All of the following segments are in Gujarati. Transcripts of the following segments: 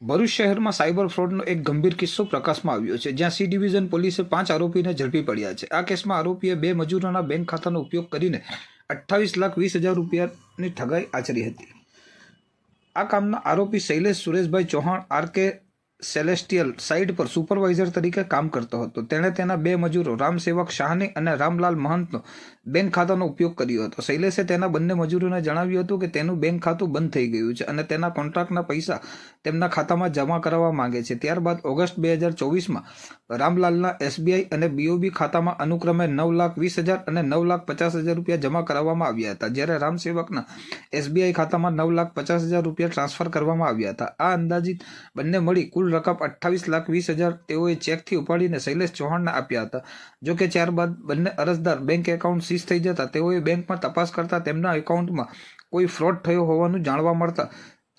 ભરૂચ શહેરમાં સાયબર ફ્રોડનો એક ગંભીર કિસ્સો પ્રકાશમાં આવ્યો છે, જ્યાં સી ડિવિઝન પોલીસે પાંચ આરોપીને ઝડપી પડ્યા છે. આ કેસમાં આરોપીએ બે મજૂરોના બેંક ખાતાનો ઉપયોગ કરીને અઠ્ઠાવીસ લાખ વીસ હજાર રૂપિયાની ઠગાઈ આચરી હતી. આ કામના આરોપી Shailesh Sureshbhai Chauhan, R K celestial site પર સુપરવાઇઝર તરીકે કામ કરતો હતો. તેણે તેના બે મજૂરો રામસેવક શાહની અને રામલાલ મહંતનો બેંક ખાતાનો ઉપયોગ કર્યો હતો. શૈલેષે તેના બંને મજૂરોને જણાવ્યું હતું કે તેનું બેંક ખાતું બંધ થઈ ગયું છે અને તેના કોન્ટ્રાક્ટના પૈસા તેમના ખાતામાં જમા કરાવવા માંગે છે. ત્યારબાદ ઓગસ્ટ બે હજાર ચોવીસમાં રામલાલના એસબીઆઈ અને બીઓબી ખાતામાં અનુક્રમે નવ લાખ વીસ હજાર અને નવ લાખ પચાસ હજાર રૂપિયા જમા કરાવવામાં આવ્યા હતા. જ્યારે રામસેવકના એસબીઆઈ ખાતામાં નવ લાખ પચાસ હજાર રૂપિયા ટ્રાન્સફર કરવામાં આવ્યા હતા. આ અંદાજિત બંને મળી કુલ રકમ અઠ્ઠાવીસ લાખ વીસ હજાર તેઓએ ચેકથી ઉપાડીને શૈલેષ ચૌહાણને આપ્યા હતા. જો કે ત્યારબાદ બંને અરજદાર બેંક એકાઉન્ટ સીઝ થઈ જતા તેઓએ બેંકમાં તપાસ કરતા તેમના એકાઉન્ટમાં કોઈ ફ્રોડ થયો હોવાનું જાણવા મળતા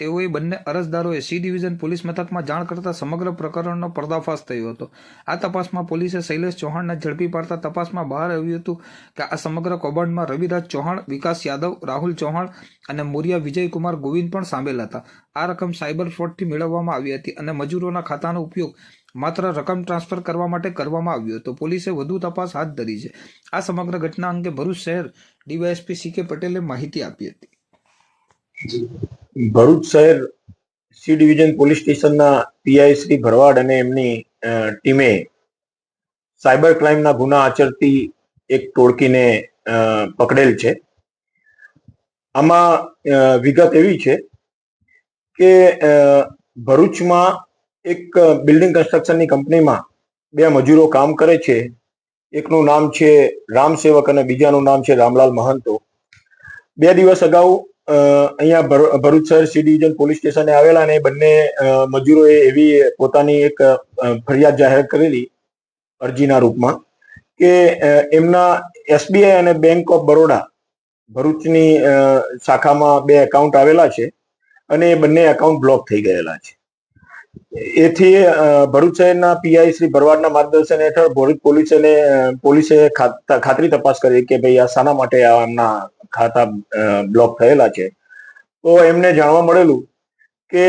તેઓએ બંને અરજદારોએ સી ડિવિઝન પોલીસ મથકમાં જાણ કરતા સમગ્ર પ્રકરણનો પર્દાફાશ થયો હતો. આ તપાસમાં પોલીસે શૈલેષ ચૌહાણને ઝડપી પાડતા તપાસમાં બહાર આવ્યું હતું કે આ સમગ્ર કૌભાંડમાં રવિરાજ ચૌહાણ, વિકાસ યાદવ, રાહુલ ચૌહાણ અને મોરિયા વિજયકુમાર ગોવિંદ પણ સામેલ હતા. આ રકમ સાયબર ફ્રોડથી મેળવવામાં આવી હતી અને મજૂરોના ખાતાનો ઉપયોગ માત્ર રકમ ટ્રાન્સફર કરવા માટે કરવામાં આવ્યો હતો. પોલીસે વધુ તપાસ હાથ ધરી છે. આ સમગ્ર ઘટના અંગે ભરૂચ શહેર ડીવાયએસપી સી કે પટેલે માહિતી આપી હતી. ભરૂચ શહેર સી ડિવિઝન પોલીસ સ્ટેશનના પીઆઈ શ્રી ભરવાડ અને એમની ટીમે સાયબર ક્રાઇમના ગુના આચરતી એક ટોળકીને પકડેલ છે. આમાં વિગત એવી છે કે ભરૂચમાં એક બિલ્ડિંગ કન્સ્ટ્રક્શનની કંપનીમાં બે મજૂરો કામ કરે છે. એકનું નામ છે રામસેવક અને બીજાનું નામ છે રામલાલ મહંતો. બે દિવસ અગાઉ અહીંયા ભર- ભરૂચ શહેર સી ડિવિઝન પોલીસ સ્ટેશને આવેલા અને બંને મજૂરોએ એવી પોતાની એક ફરિયાદ જાહેર કરેલી અરજીના રૂપમાં કે એમના એસબીઆઈ અને બેંક ઓફ બરોડા ભરૂચની શાખામાં બે એકાઉન્ટ આવેલા છે અને એ બંને એકાઉન્ટ બ્લોક થઈ ગયેલા છે. એથી ભરૂચ શહેરના પીઆઈ શ્રી ભરવાડના માર્ગદર્શન હેઠળ ભરૂચ પોલીસે પોલીસે ખાતરી તપાસ કરી કે ભાઈ આ શાના માટે આ એમના ખાતા બ્લોક થયેલા છે. તો એમને જાણવા મળેલું કે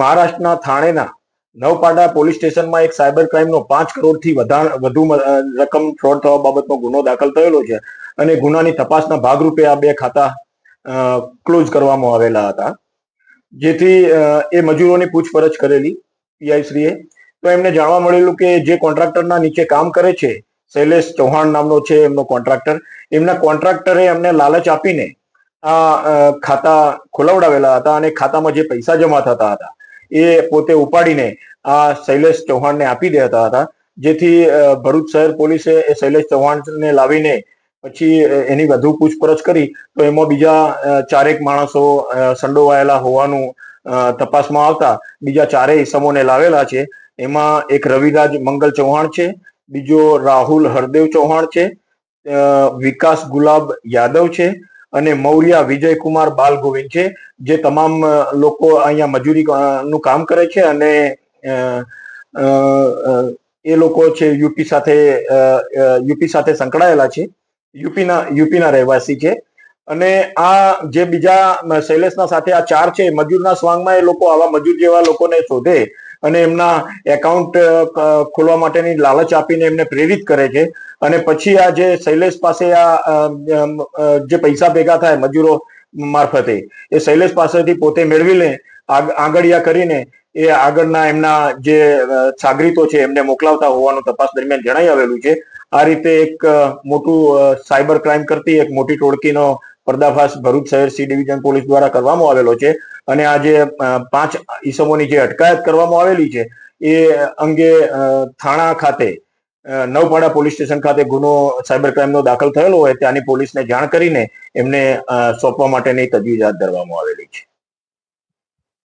મહારાષ્ટ્રના થાણેના નવપાડા પોલીસ સ્ટેશનમાં એક સાયબર ક્રાઇમનો પાંચ કરોડથી વધારે, વધુ રકમ ફ્રોડ થવા બાબતનો ગુનો દાખલ થયેલો છે અને ગુનાની તપાસના ભાગરૂપે આ બે ખાતા ક્લોઝ કરવામાં આવેલા હતા. જેથી એ મજૂરોની પૂછપરછ કરેલી પીઆઈશ્રીએ. તો એમને જાણવા મળેલું કે જે કોન્ટ્રાક્ટરના નીચે કામ કરે છે શૈલેષ ચૌહાણ નામનો છે, એમનો કોન્ટ્રાક્ટર એમના કોન્ટ્રાક્ટરે એમને લાલચ આપીને આ ખાતા ખોલાવડાવેલા હતા અને ખાતામાં જે પૈસા જમા થતા હતા, એ પોતે ઉપાડીને આ શૈલેષ ચૌહાણને આપી દેતા હતા. જેથી ભરૂચ શહેર પોલીસે એ શૈલેષ ચૌહાણને લાવીને પછી એની વધુ પૂછપરછ કરી તો એમાં બીજા ચારેક માણસો સંડોવાયેલા હોવાનું તપાસમાં આવતા બીજા ચારેય ઇસમોને લાવેલા છે. એમાં એક રવિરાજ મંગલ ચૌહાણ છે બીજો રાહુલ હરદેવ ચૌહાણ છે વિકાસ ગુલાબ યાદવ છે અને મૌર્યા વિજયકુમાર બાલ ગોવિંદ છે, જે તમામ લોકો અહીંયા મજૂરી નું કામ કરે છે અને એ લોકો છે યુપી સાથે યુપી સાથે સંકળાયેલા છે, યુપીના યુપીના રહેવાસી છે અને આ જે બીજા શૈલેષના સાથે આ ચાર છે, મજૂરના સ્વાંગમાં એ લોકો આવા મજૂર જેવા લોકોને શોધે અને એમના એકાઉન્ટ ખોલવા માટેની લાલચ આપીને એમને પ્રેરિત કરે છે. અને પછી આ જે શૈલેષ પાસે આ જે પૈસા ભેગા થાય મજૂરો મારફતે, એ શૈલેષ પાસેથી પોતે મેળવી લે આગ- આંગળિયા કરીને એ આગળના એમના જે સાગરીતો છે એમને મોકલાવતા હોવાનું તપાસ દરમિયાન જણાઈ આવેલું છે. આ રીતે એક મોટું સાયબર ક્રાઇમ કરતી એક મોટી ટોળકીનો પર્દાફાશ ભરૂચ શહેર સી ડિવિઝન પોલીસ દ્વારા કરવામાં આવેલો છે. અને આ જે પાંચ ઈસમોની જે અટકાયત કરવામાં આવેલી છે, એ અંગે થાણા ખાતે નવપાડા પોલીસ સ્ટેશન ખાતે ગુનો, સાયબર ક્રાઇમનો દાખલ થયેલો હોય, ત્યાંની પોલીસને જાણ કરીને એમને સોંપવા માટેની તજવીજ હાથ ધરવામાં આવેલી છે.